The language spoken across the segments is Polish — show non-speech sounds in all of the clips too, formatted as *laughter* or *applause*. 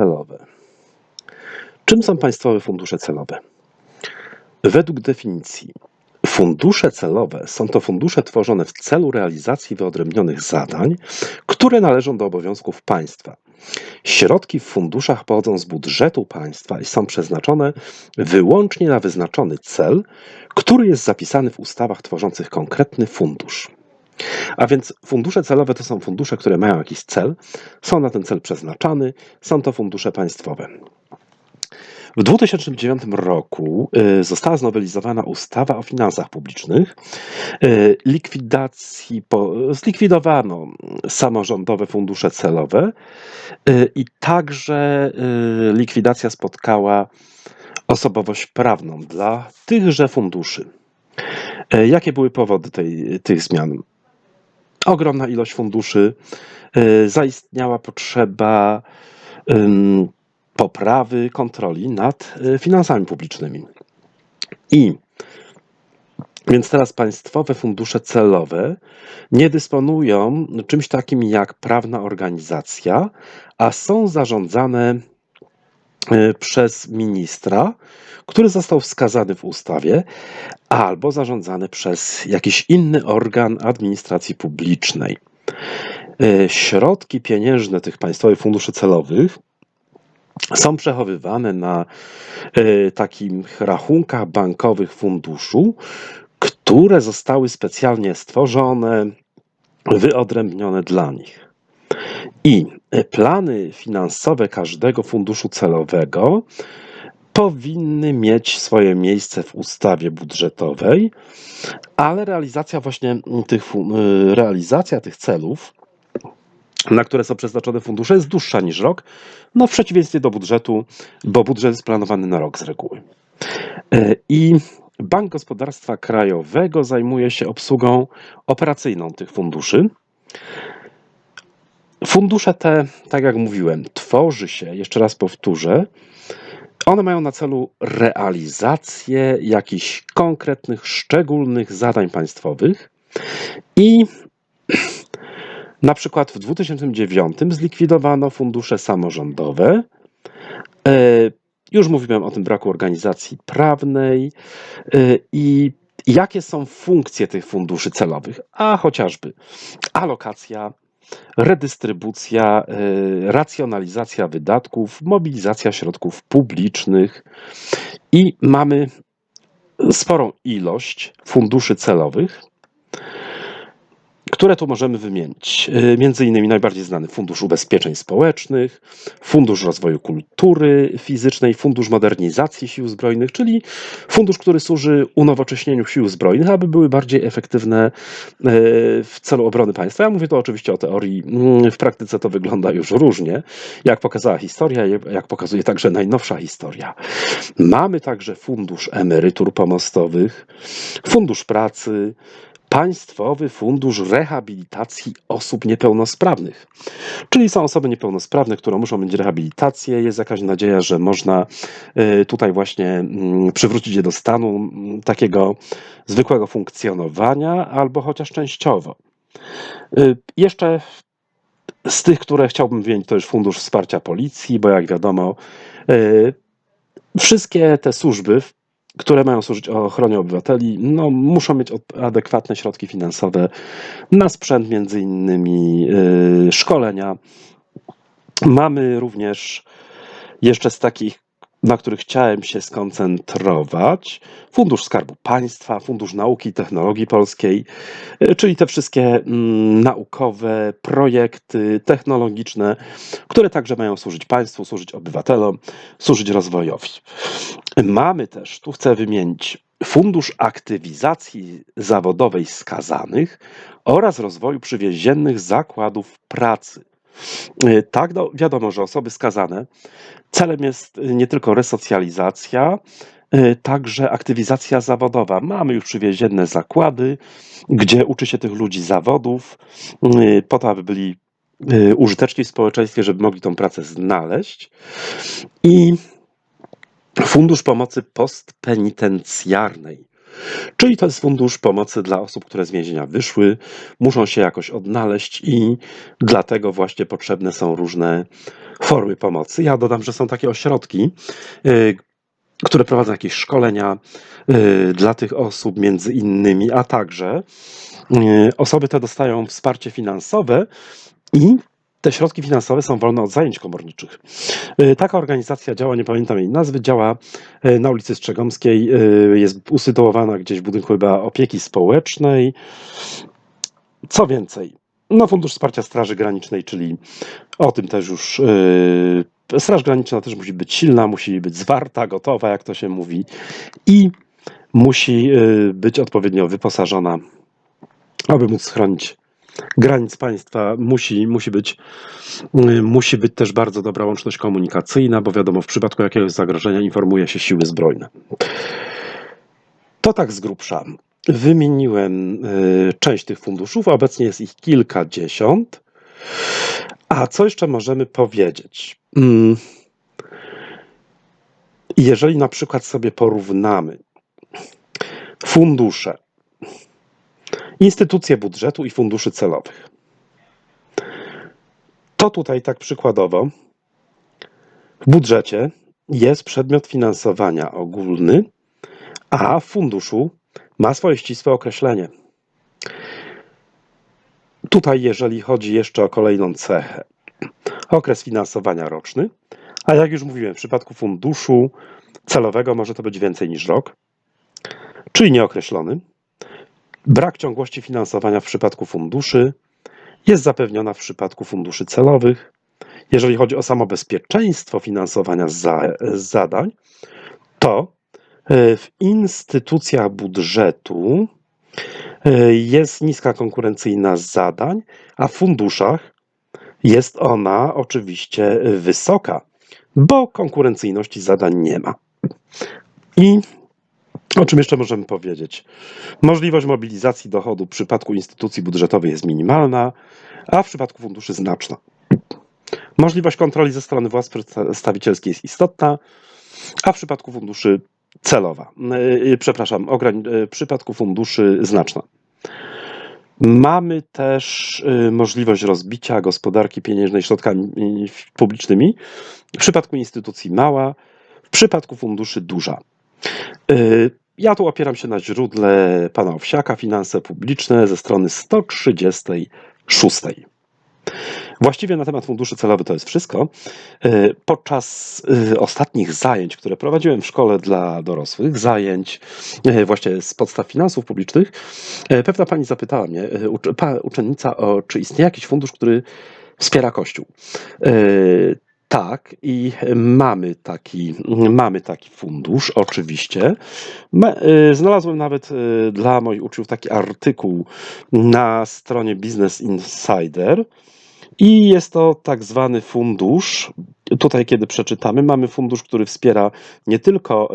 celowe. Czym są państwowe fundusze celowe? Według definicji fundusze celowe są to fundusze tworzone w celu realizacji wyodrębnionych zadań, które należą do obowiązków państwa. Środki w funduszach pochodzą z budżetu państwa i są przeznaczone wyłącznie na wyznaczony cel, który jest zapisany w ustawach tworzących konkretny fundusz. A więc fundusze celowe to są fundusze, które mają jakiś cel, są na ten cel przeznaczane, są to fundusze państwowe. W 2009 roku y, została znowelizowana ustawa o finansach publicznych. Y, likwidacji zlikwidowano samorządowe fundusze celowe y, i także likwidacja spotkała osobowość prawną dla tychże funduszy. Jakie były powody tej, tych zmian? Ogromna ilość funduszy, zaistniała potrzeba poprawy kontroli nad e, finansami publicznymi. I więc teraz państwowe fundusze celowe nie dysponują czymś takim jak prawna organizacja, a są zarządzane e, przez ministra, który został wskazany w ustawie, albo zarządzane przez jakiś inny organ administracji publicznej. E, środki pieniężne tych państwowych funduszy celowych są przechowywane na e, takich rachunkach bankowych funduszu, które zostały specjalnie stworzone, wyodrębnione dla nich. I e, plany finansowe każdego funduszu celowego powinny mieć swoje miejsce w ustawie budżetowej, ale realizacja właśnie tych, e, realizacja tych celów na które są przeznaczone fundusze, jest dłuższa niż rok, no w przeciwieństwie do budżetu, bo budżet jest planowany na rok z reguły. E, I Bank Gospodarstwa Krajowego zajmuje się obsługą operacyjną tych funduszy. Fundusze te, tak jak mówiłem, tworzy się, jeszcze raz powtórzę, one mają na celu realizację jakichś konkretnych, szczególnych zadań państwowych i *clears throat* na przykład w 2009 zlikwidowano fundusze samorządowe. E, już mówiłem o tym braku organizacji prawnej e, i jakie są funkcje tych funduszy celowych, a chociażby alokacja, redystrybucja, e, racjonalizacja wydatków, mobilizacja środków publicznych i mamy sporą ilość funduszy celowych, które tu możemy wymienić? Y, między innymi najbardziej znany Fundusz Ubezpieczeń Społecznych, Fundusz Rozwoju Kultury Fizycznej, Fundusz Modernizacji Sił Zbrojnych, czyli fundusz, który służy unowocześnieniu sił zbrojnych, aby były bardziej efektywne y, w celu obrony państwa. Ja mówię to oczywiście o teorii, mm, w praktyce to wygląda już różnie, jak pokazała historia, jak pokazuje także najnowsza historia. Mamy także Fundusz Emerytur Pomostowych, Fundusz Pracy, Państwowy Fundusz Rehabilitacji Osób Niepełnosprawnych. Czyli są osoby niepełnosprawne, które muszą mieć rehabilitację. Jest jakaś nadzieja, że można y, tutaj właśnie mm, przywrócić je do stanu mm, takiego zwykłego funkcjonowania, albo chociaż częściowo. Y, jeszcze z tych, które chciałbym wymienić, to już Fundusz Wsparcia Policji, bo jak wiadomo, y, wszystkie te służby które mają służyć ochronie obywateli, no, muszą mieć adekwatne środki finansowe na sprzęt, między innymi yy, szkolenia. Mamy również jeszcze z takich na których chciałem się skoncentrować. Fundusz Skarbu Państwa, Fundusz Nauki i Technologii Polskiej, e, czyli te wszystkie mm, naukowe projekty technologiczne, które także mają służyć państwu, służyć obywatelom, służyć rozwojowi. Mamy też, tu chcę wymienić, Fundusz Aktywizacji Zawodowej Skazanych oraz rozwoju przywieziennych zakładów pracy. Y, tak, no, wiadomo, że osoby skazane, celem jest y, nie tylko resocjalizacja, y, także aktywizacja zawodowa. Mamy już przywiezienne zakłady, gdzie uczy się tych ludzi zawodów, po to, aby byli użyteczni w społeczeństwie, żeby mogli tą pracę znaleźć. I Fundusz Pomocy Postpenitencjarnej. Czyli to jest fundusz pomocy dla osób, które z więzienia wyszły, muszą się jakoś odnaleźć i dlatego właśnie potrzebne są różne formy pomocy. Ja dodam, że są takie ośrodki, y, które prowadzą jakieś szkolenia y, dla tych osób między innymi, a także y, osoby te dostają wsparcie finansowe i te środki finansowe są wolne od zajęć komorniczych. Y, Taka organizacja działa, nie pamiętam jej nazwy, działa y, na ulicy Strzegomskiej, y, jest usytuowana gdzieś w budynku chyba opieki społecznej. Co więcej, no Fundusz Wsparcia Straży Granicznej, czyli o tym też już Straż Graniczna też musi być silna, musi być zwarta, gotowa, jak to się mówi, i musi być odpowiednio wyposażona, aby móc chronić granic państwa. Musi, musi, być, yy, musi być też bardzo dobra łączność komunikacyjna, bo wiadomo, w przypadku jakiegoś zagrożenia informuje się siły zbrojne. To tak z grubsza. Wymieniłem y, część tych funduszów, obecnie jest ich kilkadziesiąt. A co jeszcze możemy powiedzieć? Mm, Jeżeli na przykład sobie porównamy fundusze, instytucje budżetu i funduszy celowych, to tutaj tak przykładowo. W budżecie jest przedmiot finansowania ogólny, a w funduszu ma swoje ścisłe określenie. Tutaj, jeżeli chodzi jeszcze o kolejną cechę, okres finansowania roczny, a jak już mówiłem, w przypadku funduszu celowego może to być więcej niż rok, czyli nieokreślony. Brak ciągłości finansowania w przypadku funduszy jest zapewniona w przypadku funduszy celowych. Jeżeli chodzi o samo bezpieczeństwo finansowania za, zadań, to e, w instytucjach budżetu e, jest niska konkurencyjność zadań, a w funduszach jest ona oczywiście wysoka, bo konkurencyjności zadań nie ma. I o czym jeszcze możemy powiedzieć? Możliwość mobilizacji dochodu w przypadku instytucji budżetowej jest minimalna, a w przypadku funduszy znaczna. Możliwość kontroli ze strony władz przedstawicielskiej jest istotna, a w przypadku funduszy celowa. Yy, Przepraszam, ograni- yy, w przypadku funduszy znaczna. Mamy też y, możliwość rozbicia gospodarki pieniężnej środkami y, publicznymi. W przypadku instytucji mała, w przypadku funduszy duża. Y, Ja tu opieram się na źródle pana Owsiaka, Finanse Publiczne ze strony 136. Właściwie na temat funduszy celowych to jest wszystko. Y, Podczas y, ostatnich zajęć, które prowadziłem w szkole dla dorosłych, zajęć właśnie z podstaw finansów publicznych, pewna pani zapytała mnie, uczennica, o, czy istnieje jakiś fundusz, który wspiera Kościół. Tak, i mamy taki, mamy taki fundusz, oczywiście. Y, Znalazłem nawet y, dla moich uczniów taki artykuł na stronie Business Insider. I jest to tak zwany fundusz. Tutaj, kiedy przeczytamy, mamy fundusz, który wspiera nie tylko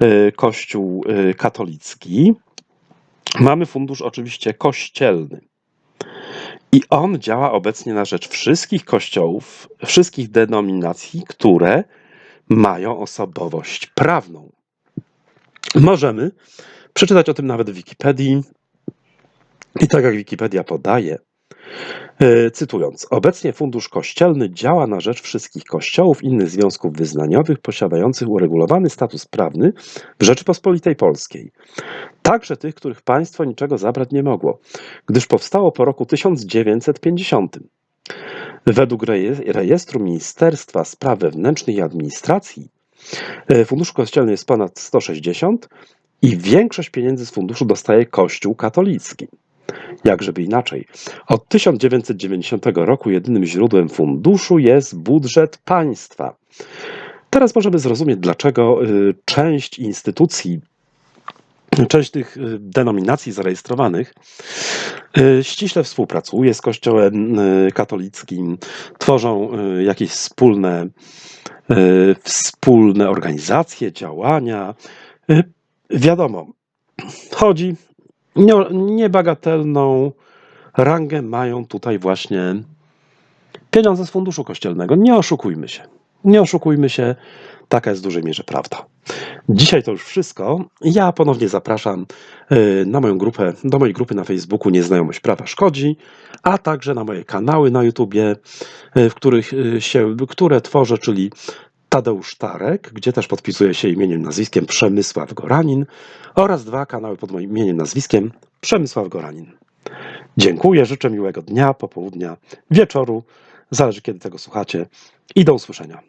y, Kościół katolicki, mamy fundusz oczywiście kościelny. I on działa obecnie na rzecz wszystkich kościołów, wszystkich denominacji, które mają osobowość prawną. Możemy przeczytać o tym nawet w Wikipedii. I tak jak Wikipedia podaje, Cytując, obecnie Fundusz Kościelny działa na rzecz wszystkich kościołów innych związków wyznaniowych posiadających uregulowany status prawny w Rzeczypospolitej Polskiej. Także tych, których państwo niczego zabrać nie mogło, gdyż powstało po roku 1950. Według reje- rejestru Ministerstwa Spraw Wewnętrznych i Administracji e, Fundusz Kościelny jest ponad 160 i większość pieniędzy z funduszu dostaje Kościół katolicki. Jak żeby inaczej. Od 1990 roku jedynym źródłem funduszu jest budżet państwa. Teraz możemy zrozumieć, dlaczego y, część instytucji, część tych y, denominacji zarejestrowanych y, ściśle współpracuje z Kościołem katolickim, tworzą jakieś wspólne, wspólne organizacje, działania. Wiadomo, chodzi niebagatelną rangę mają tutaj właśnie pieniądze z funduszu kościelnego. Nie oszukujmy się. Nie oszukujmy się, taka jest w dużej mierze prawda. Dzisiaj to już wszystko. Ja ponownie zapraszam y, na moją grupę, do mojej grupy na Facebooku Nieznajomość Prawa Szkodzi, a także na moje kanały na YouTubie, y, w których y, się, które tworzę, czyli Tadeusz Tarek, gdzie też podpisuję się imieniem, nazwiskiem Przemysław Goranin oraz dwa kanały pod moim imieniem, nazwiskiem Przemysław Goranin. Dziękuję, życzę miłego dnia, popołudnia, wieczoru, zależy kiedy tego słuchacie i do usłyszenia.